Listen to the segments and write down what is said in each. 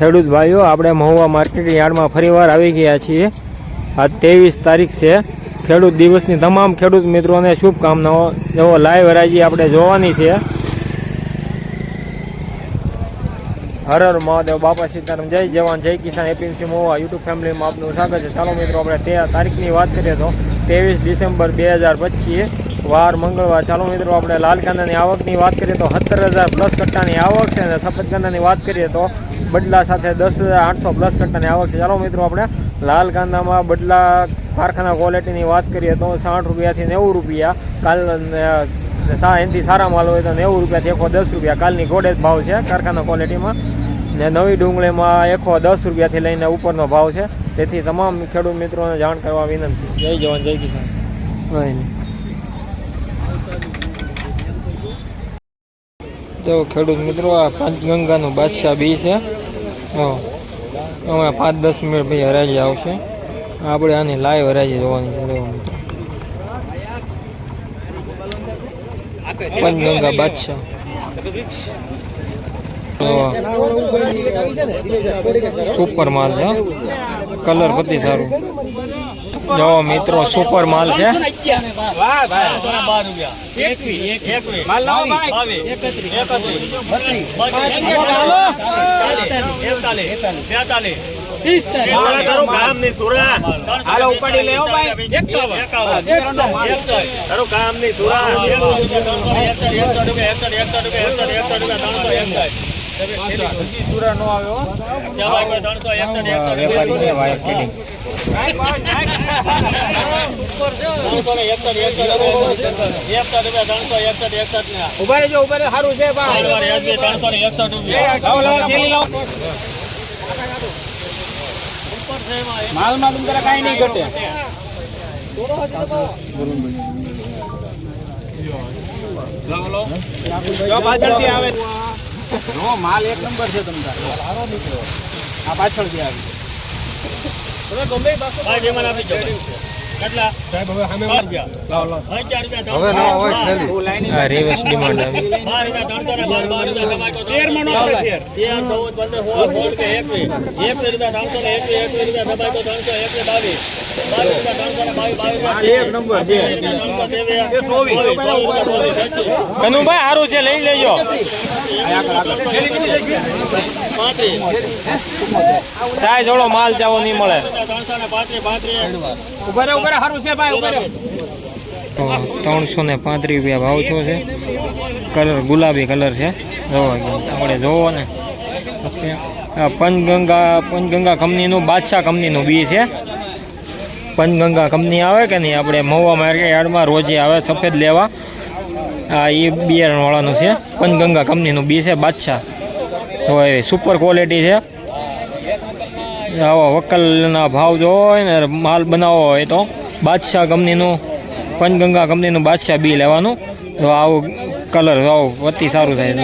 ખેડૂત ભાઈઓ, આપણે મહુવા માર્કેટ યાર્ડમાં ફરીવાર આવી ગયા છીએ. આ ત્રેવીસ તારીખ છે. ખેડૂત દિવસની તમામ ખેડૂત મિત્રોને શુભકામનાઓ. જેવો લાઈવ હરાજી આપણે જોવાની છે. હર હર મહાદેવ, બાપા સીતારામ, જય જવાન, જય કિસાન એપીએમસી મોવા યુટ્યુબ ફેમિલીમાં આપનું સ્વાગત છે. ચાલો મિત્રો, આપણે તે તારીખની વાત કરીએ તો ત્રેવીસ ડિસેમ્બર બે હજાર પચીસ, વાર મંગળવાર. ચાલો મિત્રો, આપણે લાલ કાંદાની આવકની વાત કરીએ તો સત્તર હજાર પ્લસ કટ્ટાની આવક છે અને સફેદકાંદાની વાત કરીએ તો બદલા સાથે દસ હજાર આઠસો પ્લસ કટ્ટાની આવક છે. ચાલો મિત્રો, આપણે લાલ કાંદામાં બદલા કારખાના ક્વોલિટીની વાત કરીએ તો સાઠ રૂપિયાથી નેવું રૂપિયા. કાલ એનાથી સારા માલ હોય તો નેવું રૂપિયાથી એકસો દસ રૂપિયા. કાલની ગોડેજ ભાવ છે કારખાના ક્વોલિટીમાં ને નવી ડુંગળીમાં એકસો દસ રૂપિયાથી લઈને ઉપરનો ભાવ છે. તેથી તમામ ખેડૂત મિત્રોને જાણ કરવા વિનંતી. જય જવાન, જય કિસાન. જો ખેડૂત મિત્રો, આ પંચગંગાનું બાદશાહ બી છે. હા હવે પાંચ દસ મિનિટ પછી હરાજી આવશે. આપણે આની લાઈવ હરાજી જોવાની છે પંચગંગા બાદશાહ. સુપર માલ છે કલર પતિ સારું. જો મિત્રો સુપર માલ છે. કામ નહીં સુરા ઊભા રહેજો ઊભા સારું છે ત્રણસો ને એકસઠ રૂપિયા તું તારા કાંઈ નહીં ઘટે આવે. જો માલ એક નંબર છે આ પાછળથી આવે. આ રિવર્સ ડિમાન્ડ આવી. એક નંબર છે કનુભાઈ સારું છે લઈ લેજો. સાહેબ જોડો માલ ચાવો નહીં મળે. ઊભા રહે સારું છે ભાઈ ઊભા ત્રણસો ને પાંત્રીસ રૂપિયા ભાવ છો છે. કલર ગુલાબી કલર છે. જોવો આપણે જોવો ને. પંચગંગા પંચગંગા કંપનીનું બાદશાહ કંપનીનું બી છે. પંચગંગા કંપની આવે કે નહીં? આપણે મહુવા માર્કેટ યાર્ડમાં રોજે આવે સફેદ લેવા. આ એ બિયારણવાળાનું છે. પંચગંગા કંપનીનું બી છે, બાદશાહ. તો એ સુપર ક્વોલિટી છે. આવા વકલના ભાવ જો હોય ને, માલ બનાવવો હોય તો. બાદશાહ કંપનીનું પંચગંગા કંપનીનું બાદશાહ બી લેવાનું. તો આવું કલર આવું અતિ સારું થાય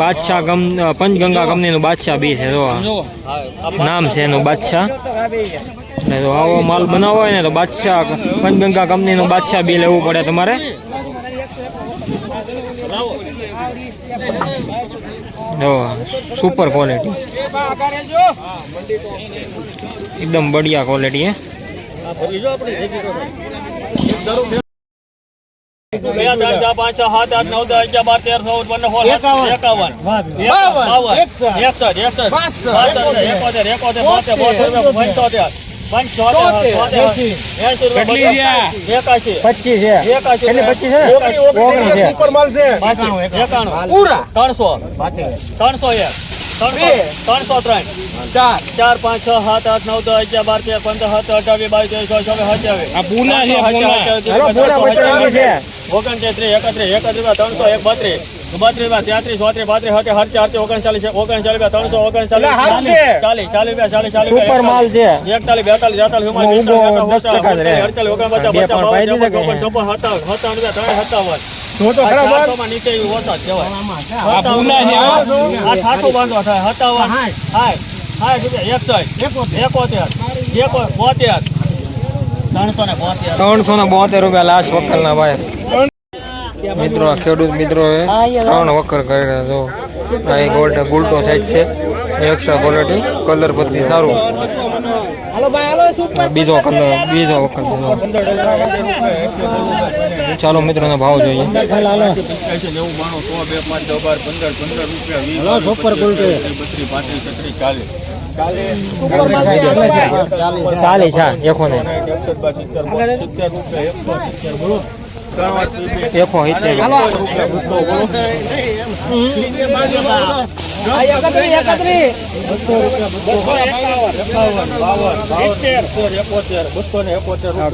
બાદશાહ કંપ પંચગંગા કંપનીનું બાદશાહ બી છે, જો. નામ છે એનું બાદશાહ. ને જો આવો માલ બનાવવો હોય ને તો બાદશાહ પંચગંગા કંપનીનું બાદશાહ બી લેવું પડે તમારે. જો સુપર ક્વોલિટી એકદમ બઢિયા ક્વોલિટી હે. બે ચાર ચાર પાંચ છ સાત આઠ નવ દસ અગિયાર બાર તેર ચૌદ પંદર સોળ એકાવન. એકાવન. બાવન. એકસઠ. એકસઠ એકોતેર. એકોતેર બોતેર. બોતેર પંચોતેર. પંચોતેર એસી. રૂપિયા. એકાશી. પચીસ એકાશી કેટલી પચીસ છે? ઓગણીસ. છે. એકાણું એકાણું. ત્રણસો. ત્રણસો એક. ત્રણસો ત્રણસો ત્રણ. ચાર. ચાર પાંચ છ સાત આઠ નવ દસ અગિયાર બાર તેર પંદર સત્તર અઠાવીસ બાવીસ ચોવીસ ચોવીસ ઓગણત્રીસ એકત્રીસ એકત્રીસ ત્રણસો એક બત્રીસ. બત્રીસ તેત્રીસ ચોત્રીસ પાંત્રીસ સત્તર હડચાલીસ ઓગણચાલીસ ઓગણચાલીસ ત્રણસો ઓગણચાલીસ એટલે હાથ છે. ચાલીસ ચાલીસ ચાલીસ ચાલીસ સુપર માલ છે. એકતાલીસ બેતાલીસ જ રહે. અડતાલીસ ઓગણપચાસ ચોપન સત્તાવન સત્તાવન રૂપિયા ત્રણ સત્તાવન જો તો ખરા માલ. ચારસોમાં નીચે એવું જ કહેવાય. આ પૂના છે, આ થાતું બાંધો થાય. સત્તાવન હાય. હાય રૂપિયા એકસઠ. એકોતેર. એકો બોતેર. ત્રણસો ને બોતેર. ત્રણસો ને બોતેર રૂપિયા લાસ્ટ વકલના ભાઈ. મિત્રો ખેડૂત મિત્રો ત્રણ વકર કરી રહ્યા જો. આ એક ગોલ્ડ ગુલટો સેટ છે. એક્સ્ટ્રા ક્વોલિટી કલર બધી સારું. બીજો કલર બીજો વખત. ચાલો મિત્રોનો ભાવ જોઈએ. ચાલીસ. ચાલે છે એકો ને એકસો સિત્તેર.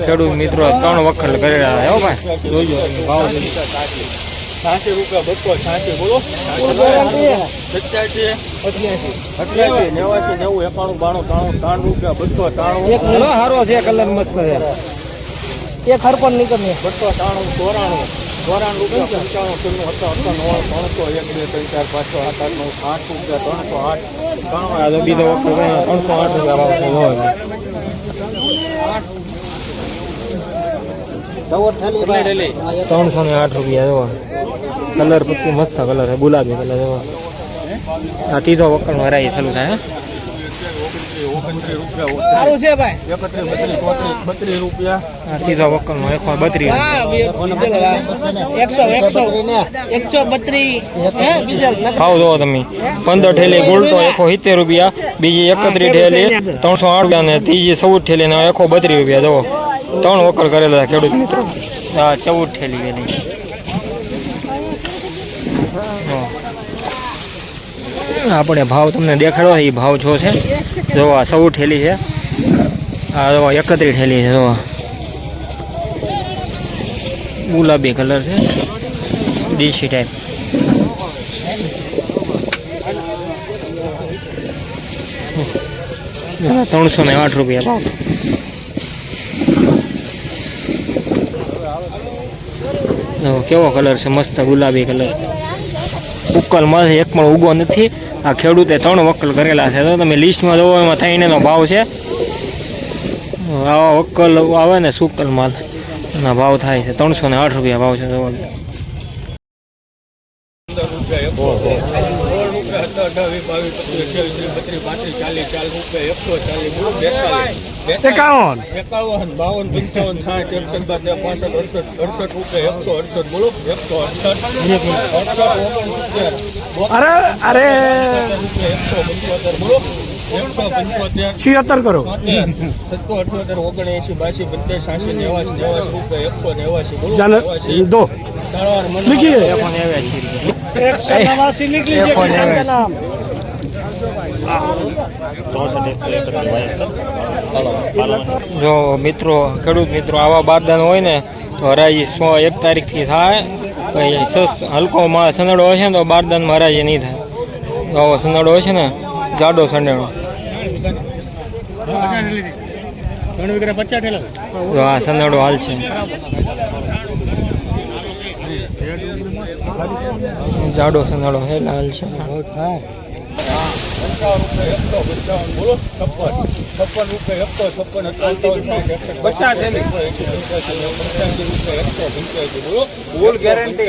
ખેડૂત મિત્રો ત્રણ વખત કરેલા હો ભાઈ. જોજો ભાવ છ્યાસી રૂપિયા બસો છ્યાસી બોલો. સત્યાસી અઠ્યાસી નેવાસી નેવું એકાણું બાણું ત્રાણું ત્રણ રૂપિયા બસો ત્રાણું સારો છે કલર મસ્ત છે. એક હરપણ નીકળે બસો ત્રાણું ચોરાણું. ચોરાણું રૂપિયા પંચાણું ત્રણું હતા. હતા નવ્વાણું ત્રણસો એક બે ત્રણ ચાર પાંચ છ સાત આઠ નવ આઠ રૂપિયા ત્રણસો આઠ. આ તો બીજો વખર કર્યો ત્રણસો આઠ રૂપિયા ભાવ છે જોવો. ત્રણસો ને આઠ રૂપિયા જોવો કલર પછી મસ્ત કલર છે ગુલાબી કલર જોવો આ ત્રીજો વખરમાં હરાઈ ચાલુ થાય હે? ઓગણત્રીસ રૂપિયા સારું છે ભાઈ. એકત્રીસ બત્રીસ ચોત્રીસ બત્રીસ રૂપિયા. આ ત્રીજો વખર એકસો બત્રીસ એકસો એકસો એકસો બત્રીસ. હે બીજલ જોવો તમે. પંદર ઠેલી ગુલટો એકસો સિત્તેર રૂપિયા બીજી એકત્રીસ ઠેલી ત્રણસો આઠ રૂપિયા ને ત્રીજી ચૌદ ઠેલી ને એકસો બત્રીસ રૂપિયા જવો ત્રણ વકર કરેલા ખેડૂત મિત્રો. હા ચૌદ ઠેલી વેલી આપણે ભાવ તમને દેખાડો એ ભાવ છો છે. જો આ સૌ ઠેલી છે. આ જો એકત્રી ઠેલી છે, જો ગુલાબી કલર છે. દેશી ટાઈપ ત્રણસો ને આઠ રૂપિયા ભાવ. કેવો કલર છે, મસ્ત ગુલાબી કલર. ઉકલમાં એક પણ ઉગો નથી. આ ખેડૂતે ત્રણ વકલ કરેલા છે તો તમે લિસ્ટમાં જોવો એમાં થઈને ભાવ છે આવા વકલ આવે ને સુકલ માલ એના ભાવ થાય છે ત્રણસો ને આઠ રૂપિયા ભાવ છે જોવો એકાવન એકાવન બાવન પંચાવન સાઠ એકસઠ પાસઠ અડસઠ અડસઠ રૂપિયા એકસો અડસઠ બોલો એકસો અડસઠ અડસઠ ઓગણસિત્તેર અરે અરે. છિયત્તર કરો. સત્તો અઠ્યોતેર ઓગણએસી બાસી પંચાસ સાસી નેવાસી નેવાસી રૂપિયા એકસો નેવાસી દો લીખીએ એકસો નેવાસી જો મિત્રો, ખેડૂત મિત્રો, આવા બારદાન હોય ને, તો હરાજી સો એક તારીખથી થાય. પછી સસ્ત હલકો માં સનેડો હશે ને તો બારદાન હરાજી નહીં થાય. આવો સનેડો હશે ને, જાડો સનેડો હા સનેડો હાલ છે. જાડો સનેડો એટલે હાલ છે. રૂપિયા બોલ ગેરંટી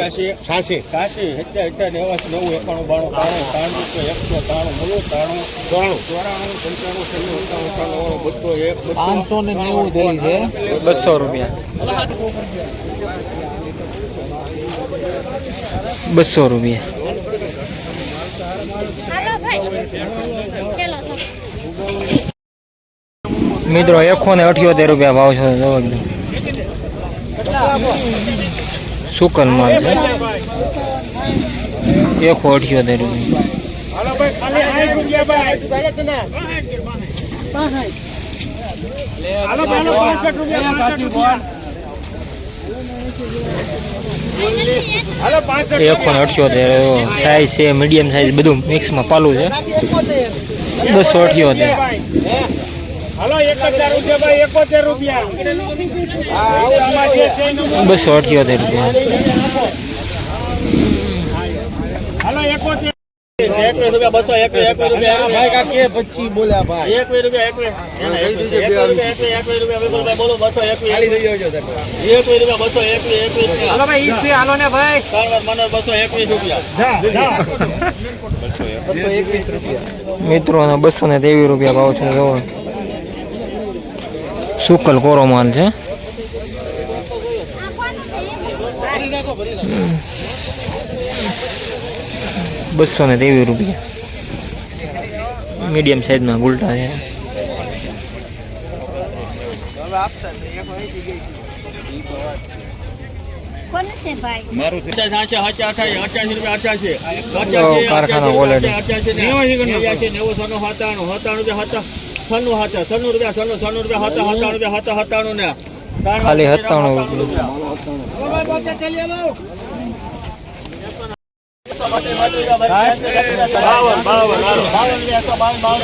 છાસી છાસી હત્યા હત્યા નેવાસી નવું એકાણું બાણું ત્રાણું ત્રણ રૂપિયા એકસો ત્રાણું નવું ત્રાણું ત્રાણું ચોરાણું પંચાણું છન્નું અઠાણું અઠાણું બસો એક પાંચસો ને નેવું થઈ છે. બસો રૂપિયા. બસો રૂપિયા. મિત્રો એકસો ને અઠ્યોતેર રૂપિયા ભાવ છે જો એકદમ સુકલ માલ છે. એકસો અઠ્યોતેર રૂપિયા એકસો ને અઠ્યોતેર સાઈઝ છે મીડિયમ સાઈઝ બધું મિક્સમાં પાલું છે. બસો અઠ્યોતેર બસો અઠ્યોતેર રૂપિયા. રૂપિયા બસો એકવીસ રૂપિયા. એકવીસ રૂપિયા બોલો બસો એકવીસ રૂપિયા. મિત્રો બસો ને તેવી રૂપિયા. ભાવ છે જો સુકલ કોરો માલ છે. બસો ને ત્રેવીસ રૂપિયા. મીડિયમ સાઈઝમાં ગુલટા છે. કારખાના છન્નું હતા છન્નું રૂપિયા છન્નું છન્નું રૂપિયા હતા સત્તાણું રૂપિયા હતા સત્તાણું ને ખાલી સત્તાણું રૂપિયા બાવન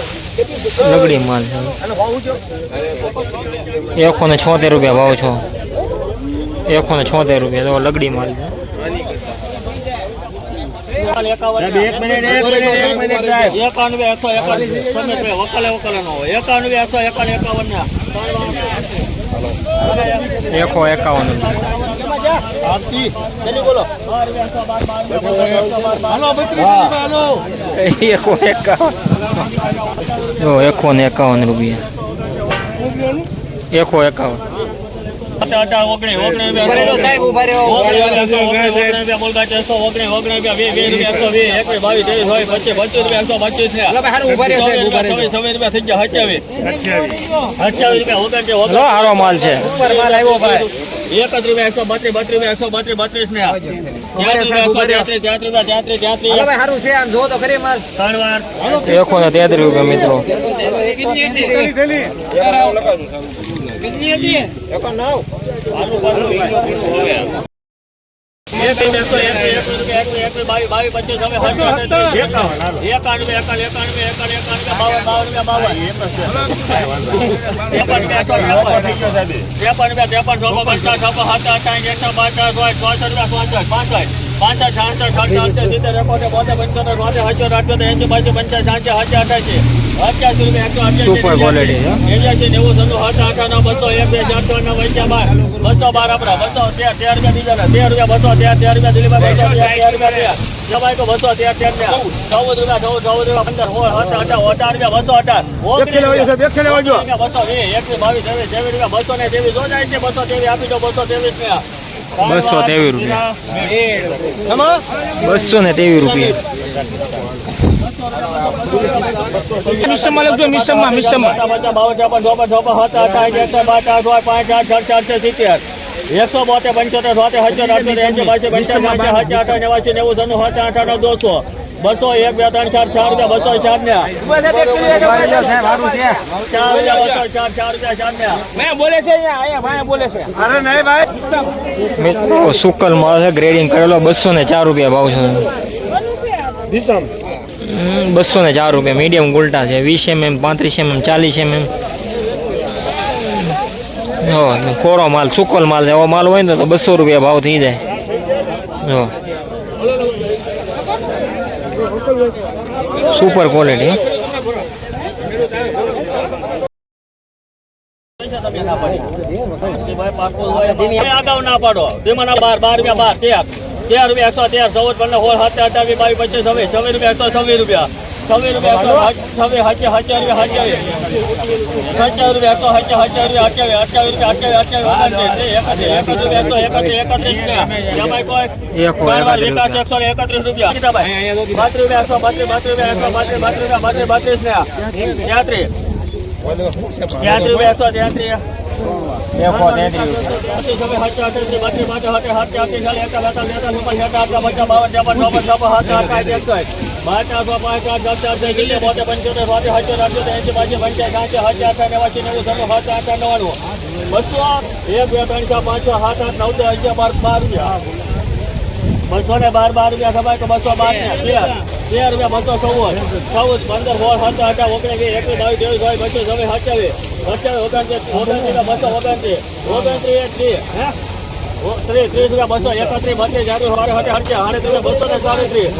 લગડી માલ છે. એકસો ને છોતેર રૂપિયા ભાવ છો. એકસો ને છોતેર રૂપિયા તો લગડી માલ છે. એકાનવે એકસો એકાવન વકાલે વકાલે નો એકાનવે એકસો એકાવન એકાવન ને એકસો એકાવન એકસો એકાવન. જો એકસો ને એકાવન. રૂપિયા એકસો એકાવન હારો માલ છે. ઉપર માલ આવ્યો ભાઈ એક જ રૂપિયા એકસો બત્રીસ બત્રીસ રૂપિયા એકસો બત્રીસ બત્રીસ ને એકસો ને તેત્રીસ રૂપિયા મિત્રો. એકસો એક ત્રેપન રૂપિયા ત્રેપન રૂપિયા ત્રેપન ચોપન પચાસ છપ્પન સાત પાંચ એકસો પચાસ અઠ્યોતેર એંસી બાસી એક બે ચારસો નવ રૂપિયા બસો તેર તેર રૂપિયા બસો તેર તેર ને ચૌદ બસો ને ત્રેવીસ જો જાય છે બસો ત્રેવીસ આપી દો બસો ત્રેવીસ ને બસો ત્રેવીસ રૂપિયા. બસો ને ત્રેવીસ રૂપિયા. મિશ્રમાં લખજો મિશ્રમાં મિશ્રમાં એકસો બોતેર પંચોતેર સોતેર હજાર એંસી બાસી પંચાસી સાઠ સાઠ અઠાવન નેવાસી નેવું સન્નું સાઠ અઠાવન દોસો બસો એક બે ત્રણ ચાર ચાર રૂપિયા બસો ચાર ને ચાર રૂપિયા બસો ચાર ચાર રૂપિયા ચાર ને ભાઈ બોલે છે અહીંયા અહીંયા ભાઈ બોલે છે અરે નહીં ભાઈ મિત્રો સુકલ માલ છે ગ્રેડિંગ કરેલો બસો ને ચાર રૂપિયા ભાવ છે. દિશમ? બસો ને ચાર રૂપિયા મીડિયમ ગુલટા છે વીસ એમએમ પાંત્રીસ એમએમ ચાલીસ એમએમ. કોરો માલ સુકલ માલ છે એવો માલ હોય ને તો બસો રૂપિયા ભાવ થઈ જાય જો સુપર ક્વોલિટી ના પાડો ધીમાના બાર બાર બાર તેર તેર રૂપિયા એકસો તેર ચૌદ પંદર સોળ સત્તર અઠાવી બાવીસ પચીસ છવ્વીસ છવ્વીસ રૂપિયા એકસો છવ્વીસ રૂપિયા છવ્વીસ રૂપિયા છવ્વીસ હચ્યા હચ્યા રૂપિયા હચ્યાવીસ સત્યાવીસ રૂપિયા એકસો હચ્યા હચ્યા રૂપિયા અઠ્યાવીસ અઠ્યાવીસ રૂપિયા એકસો બાર એકત્રીસ વિકાસ એકસો ને એકત્રીસ રૂપિયા. બાત્રીસ રૂપિયા એકસો બાત્રીસ બાત્રીસ રૂપિયા એકસો બાત્રીસ બાત્રીસ રૂપિયા બાત્રીસ બાત્રીસ ને ત્યાંત્રીસ ત્યાંત્રીસ એકસો ત્યાંત્રીસ એકો તેત્રીસ બત્રીસ પાંચ સાત સાત સાત એકસો દસ ચાર છ સિત્તેર બોતેર પંચોતેર બોતેર સત્તર અઠ્યોતેર એંસી બાસી પંચાયત સાતસો હજાર અઠાર નેવાસી નેવું સન્નું સાત આઠ નવ્વાણું બસો એક બે ત્રણ ચાર પાંચ છ સાત આઠ નવ દસ અગિયાર બાર બાર રૂપિયા બસો ને બાર બાર રૂપિયા ખબર તો બસો બાર ને. તેર તેર રૂપિયા બસો ચૌદ. ચૌદ પંદર સોળ સત્તર અઢાર ઓગણીસ એકવીસ બાવીસ ત્રેવીસ બાવીસ બસો છવ્વીસ સત્યાવીસ. સત્યાવીસ ઓગણત્રીસ ઓગણત્રીસ બસો ઓગણત્રીસ ઓગણત્રીસ. એક બસો એકત્રીસ બત્રીસ ચાલીસ સાડે સાડે હરચે સાડત્રીસ બસો ને સાડત્રીસ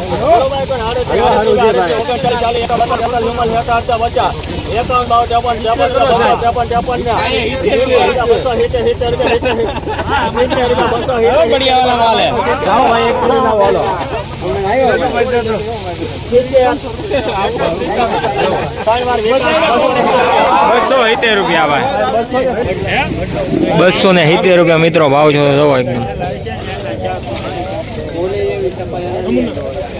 એકાવન બાવન ત્રેપન ત્રેપન ત્રેપન ત્રેપન બસો સિત્તેર સિત્તેર રૂપિયા સિત્તેર સિત્તેર રૂપિયા બસો સિત્તેર બઢિયા એક બસો સિત્તેર રૂપિયા ભાઈ બસો ને સિત્તેર રૂપિયા મિત્રો ભાવ છો જોવો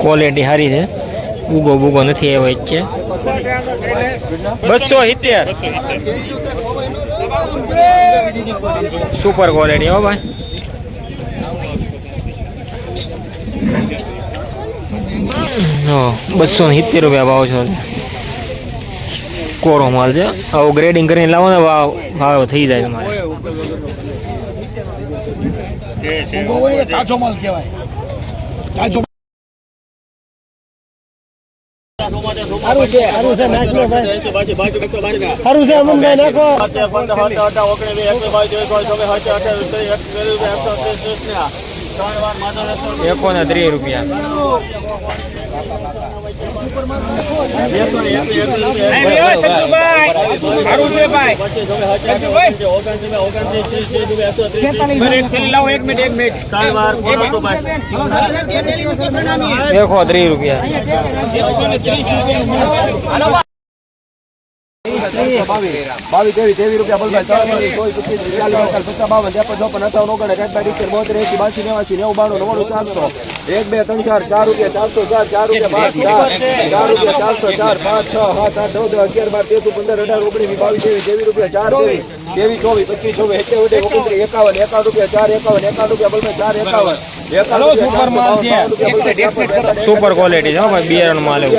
ક્વોલિટી સારી છે. ઉગો બુગો નથી એવો છે બસો સિત્તેર. સુપર ક્વોલિટી હો ભાઈ. બસો ને સિત્તેર રૂપિયા ભાવ છો. કોરો માલ છે. આવો ગ્રેડિંગ કરીને લાવો ને ભાવ ભાવ થઈ જાય તમારે. તાજો માલ કહેવાય. તાજો સારું છે સારું છે નાખો ભાઈ. સારું છે અમનભાઈ નાખો. એકો ને ત્રીસ રૂપિયા. સારું છે ભાઈ મને એક થેલી લાવો એક મિનિટ એક મિનિટ એકો ત્રીસ રૂપિયા બાવીસ. ત્રેવીસ ત્રેવીસ રૂપિયા બોલભાઈ ત્રણ ચોવીસ પચીસ ચાલીસ અડતાલીસ પચાસ બાવન ત્રેપન ચોપન અઠાવન ઓગણ સાઠ બાર ઇત્તેર બોતેર એસી બાસી નેવાસી નેવું બાણું નવ્વાણું ચારસો. એક બે ત્રણ ચાર ચાર રૂપિયા ચારસો ચાર ચાર રૂપિયા પાંચ ચાર. ચાર રૂપિયા ચારસો ચાર પાંચ છ સાત આઠ નવ દસ અગિયાર બાર તેર પંદર અઢાર ઓગણીસ બાવીસ ત્રેવીસ રૂપિયા ચાર ત્રેવીસ ત્રેવીસ ચોવીસ પચીસ છવ્વીસ સિત્તેર ઓગણત્રીસ એકાવન એકાવન રૂપિયા ચાર એકાવન એકાવન રૂપિયા બોલભાઈ ચાર એકાવન. સુપર ક્વોલિટી છે. ભાઈ બિયારણ માલ એવું.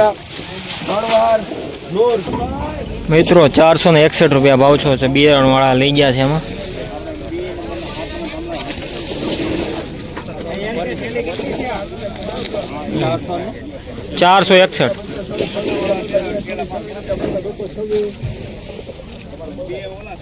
મિત્રો, ચારસો ને એકસઠ રૂપિયા ભાવ છો છે બિયારણ વાળા લઈ ગયા છે એમાં. ચારસો એકસઠ.